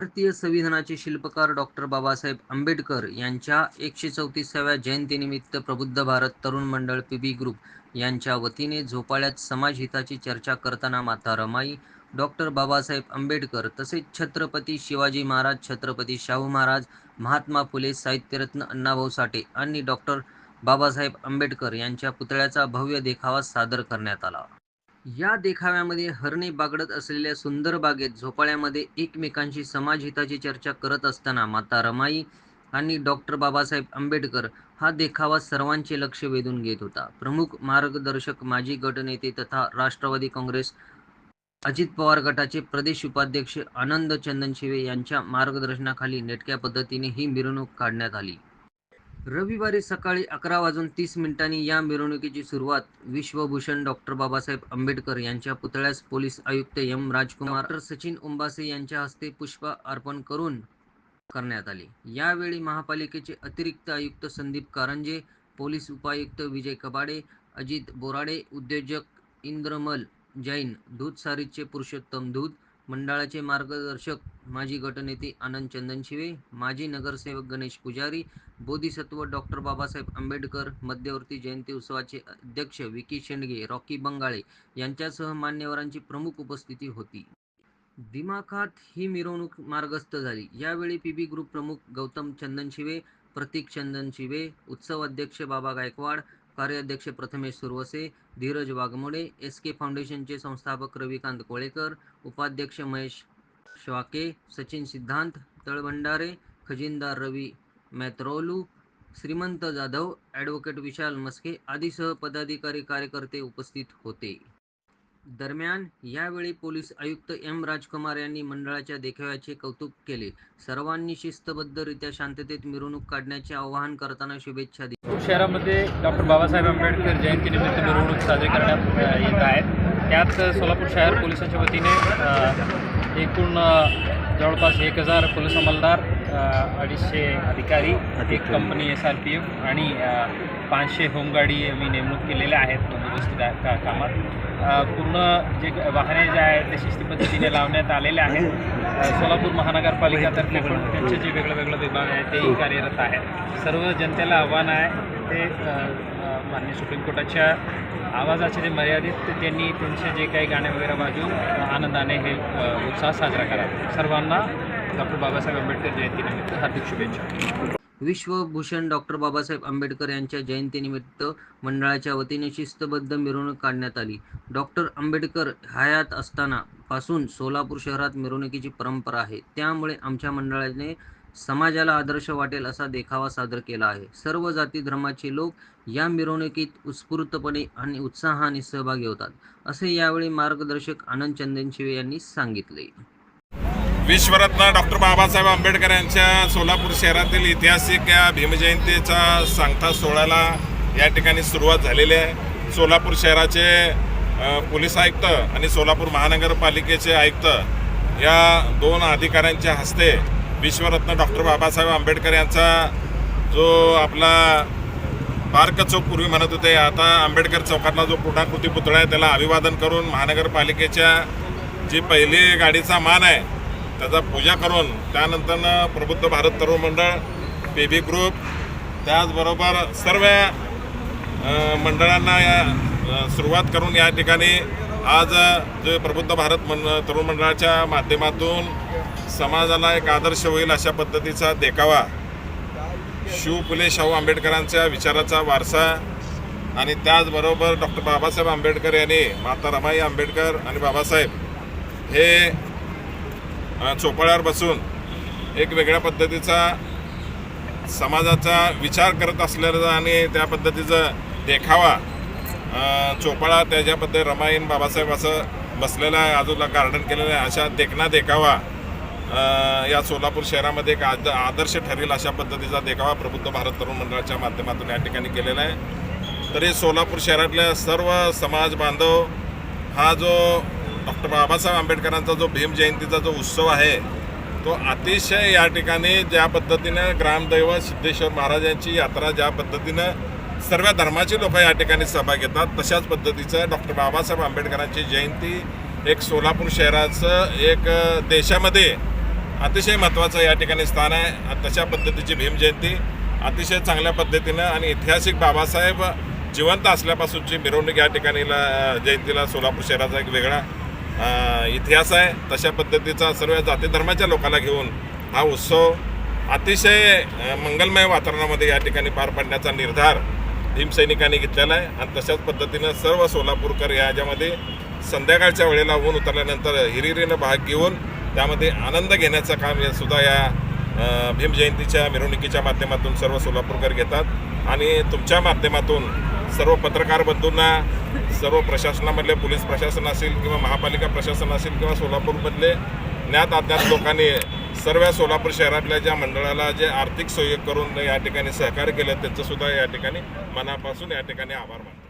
भारतीय संविधानाचे शिल्पकार डॉक्टर बाबासाहेब आंबेडकर यांच्या एकशे चौतीसाव्या जयंतीनिमित्त प्रबुद्ध भारत तरुण मंडळ पीबी ग्रुप यांच्या वतीने झोपाळ्यात समाजहिताची चर्चा करताना माता रमाई डॉक्टर बाबासाहेब आंबेडकर तसेच छत्रपती शिवाजी महाराज छत्रपती शाहू महाराज महात्मा फुले साहित्यरत्न अण्णाभाऊ साठे आणि डॉक्टर बाबासाहेब आंबेडकर यांच्या पुतळ्याचा भव्य देखावा सादर करण्यात आला. या देखाव्यामध्ये हरणे बागडत असलेल्या सुंदर बागेत झोपाळ्यामध्ये एकमेकांशी समाजहिताची चर्चा करत असताना माता रमाई आणि डॉक्टर बाबासाहेब आंबेडकर हा देखावा सर्वांचे लक्ष वेधून घेत होता. प्रमुख मार्गदर्शक माजी गटनेते तथा राष्ट्रवादी काँग्रेस अजित पवार गटाचे प्रदेश उपाध्यक्ष आनंद चंदन शिवे यांच्या मार्गदर्शनाखाली नेटक्या पद्धतीने ही मिरवणूक काढण्यात आली. रविवारी सकाळी अकरा वाजून तीस मिनिटांनी या मिरवणुकीची सुरुवात विश्वभूषण डॉक्टर बाबासाहेब आंबेडकर यांच्या पुतळ्यास पोलीस आयुक्त एम. राजकुमार सचिन उंबासे यांच्या हस्ते पुष्प अर्पण करून करण्यात आले. यावेळी महापालिकेचे अतिरिक्त आयुक्त संदीप कारंजे पोलीस उपायुक्त विजय कबाडे अजित बोराडे उद्योजक इंद्रमल जैन दूध सारीचे पुरुषोत्तम दूध मंडळाचे मार्गदर्शक माजी गटनेते आनंद चंदन शिवे माजी नगरसेवक गणेश पुजारी बोधिसत्व डॉक्टर बाबासाहेब आंबेडकर मध्यवर्ती जयंती उत्सवाचे अध्यक्ष विकी शेंडगे रॉकी बंगाळे यांच्यासह मान्यवरांची प्रमुख उपस्थिती होती. दिमाखात ही मिरवणूक मार्गस्थ झाली. यावेळी पीबी ग्रुप प्रमुख गौतम चंदन शिवे प्रतीक चंदनशिवे उत्सव अध्यक्ष बाबा गायकवाड कार्याध्यक्ष प्रथमेश सुरवसे धीरज वाघमोडे एस के फाउंडेशनचे संस्थापक रविकांत कोळेकर उपाध्यक्ष महेश श्वाके सचिन सिद्धांत तळभंडारे खजिनदार रवी मॅत्रोलू श्रीमंत जाधव ॲडव्होकेट विशाल मस्के आदीसह पदाधिकारी कार्यकर्ते उपस्थित होते. दरम्यान यावेळी पोलीस आयुक्त एम. राजकुमार यांनी मंडळाच्या देखाव्याचे कौतुक केले. सर्वांनी शिस्तबद्धरित्या शांततेत मिरवणूक काढण्याचे आवाहन करताना शुभेच्छा दिल्या. शहरामध्ये डॉक्टर बाबासाहेब आंबेडकर जयंतीनिमित्त मिरवणूक साजरी करण्यात येत आहेत त्यात सोलापूर शहर पोलिसांच्या वतीने एकूण जवळपास एक हजार पोलीस अंमलदार अडीचशे अधिकारी एक company S R P F आणि पाचशे होमगाडी आम्ही नेमणूक केलेल्या आहेत बंदोबस्ती का कामात. पूर्ण जे वाहने जे आहेत ते शिस्ती पद्धतीने लावण्यात आलेले आहेत. सोलापूर महानगरपालिकातर्फे पण त्यांचे जे वेगळं वेगळं विभाग आहे तेही कार्यरत आहे. सर्व जनतेला आव्हान आहे ते माननीय सुप्रीम कोर्टाच्या आवाजाचे जे मर्यादित ते त्यांनी त्यांचे जे काही गाणे वगैरे वाजवून अ, आनंदाने हे उत्साह साजरा करावा सर्वांना डॉक्टर बाबासाहेब आंबेडकर जयंतीनिमित्त हार्दिक शुभेच्छा. विश्वभूषण डॉक्टर बाबासाहेब आंबेडकर यांच्या जयंतीनिमित्त मंडळाच्या वतीने शिस्तबद्ध मिरवणूक काढण्यात आली. डॉक्टर आंबेडकर हयात असताना पासून सोलापूर शहरात मिरवणुकीची परंपरा आहे. त्यामुळे आमच्या मंडळाने समाजाला आदर्श वाटेल असा देखावा सादर केला आहे. सर्व जाती धर्माचे लोक या मिरवणुकीत उत्स्फूर्तपणे आणि उत्साहाने सहभागी होतात असे यावेळी मार्गदर्शक आनंद चंदनशिवे यांनी सांगितले. विश्वरत्न डॉक्टर बाबासाहेब आंबेडकर यांच्या सोलापूर शहरातील ऐतिहासिक या भीमजयंतीचा सांगता सोहळ्याला या ठिकाणी सुरुवात झालेली आहे. सोलापूर शहराचे पोलीस आयुक्त आणि सोलापूर महानगरपालिकेचे आयुक्त या दोन अधिकाऱ्यांच्या हस्ते विश्वरत्न डॉक्टर बाबासाहेब आंबेडकर यांचा जो आपला पार्क चौक पूर्वी म्हणत होते आता आंबेडकर चौकातला जो पूर्णाकृती पुतळा आहे त्याला अभिवादन करून महानगरपालिकेच्या जी पहिली गाडीचा मान आहे त्याचा पूजा करून त्यानंतरनं प्रबुद्ध भारत तरुण मंडळ बेबी ग्रुप त्याचबरोबर सर्व मंडळांना या सुरुवात करून या ठिकाणी आज जे प्रबुद्ध भारत मन तरुण मंडळाच्या माध्यमातून समाजाला एक आदर्श होईल अशा पद्धतीचा देखावा शिव फुले शाहू आंबेडकरांच्या विचाराचा वारसा आणि त्याचबरोबर डॉक्टर बाबासाहेब आंबेडकर यांनी माता रमाई आंबेडकर आणि बाबासाहेब हे चोपाळ्यावर बसून एक वेगळ्या पद्धतीचा समाजाचा विचार करत असल्याचा आणि त्या पद्धतीचं देखावा चोपाळा त्याच्या रमाईन बाबासाहेब असं बसलेलं आहे आजूला गार्डन केलेलं आहे. अशा देखना देखावा या सोलापूर शहरामध्ये एक आद आदर्श ठरेल अशा पद्धतीचा देखावा प्रबुद्ध भारत तरुण मंडळाच्या माध्यमातून या ठिकाणी केलेला आहे. तरी सोलापूर शहरातल्या सर्व समाज बांधव हा जो डॉक्टर बाबासाहेब आंबेडकरांचा जो भीम जयंतीचा जो उत्सव आहे तो अतिशय या ठिकाणी ज्या पद्धतीनं ग्रामदैवत सिद्धेश्वर महाराजांची यात्रा ज्या पद्धतीनं सर्व धर्माची लोक या ठिकाणी सहभाग घेतात तशाच पद्धतीचं डॉक्टर बाबासाहेब आंबेडकरांची जयंती एक सोलापूर शहराचं एक देशामध्ये अतिशय महत्त्वाचं या ठिकाणी स्थान आहे. तशा पद्धतीची भीम जयंती अतिशय चांगल्या पद्धतीनं आणि ऐतिहासिक बाबासाहेब जिवंत असल्यापासूनची मिरवणूक या ठिकाणीला जयंतीला सोलापूर शहराचा एक वेगळा इतिहास आहे. तशा पद्धतीचा सर्व जाती धर्माच्या लोकांना घेऊन हा उत्सव अतिशय मंगलमय वातावरणामध्ये या ठिकाणी पार पाडण्याचा निर्धार भीमसैनिकांनी घेतलेला आहे. आणि तशाच पद्धतीनं सर्व सोलापूरकर याच्यामध्ये संध्याकाळच्या वेळेला ऊन उतरल्यानंतर हिरिरीनं भाग घेऊन त्यामध्ये आनंद घेण्याचं काम हे सुद्धा या भीमजयंतीच्या मिरवणुकीच्या माध्यमातून सर्व सोलापूरकर घेतात. आणि तुमच्या माध्यमातून सर्व पत्रकार बंधूंना सर्व प्रशासनामधले पोलीस प्रशासन असेल किंवा महापालिका प्रशासन असेल किंवा सोलापूरमधले ज्ञात अज्ञात लोकांनी सर्व सोलापूर शहरातल्या ज्या मंडळाला जे आर्थिक सहयोग करून या ठिकाणी सहकार्य केलं त्यांचंसुद्धा या ठिकाणी मनापासून या ठिकाणी आभार मानतो.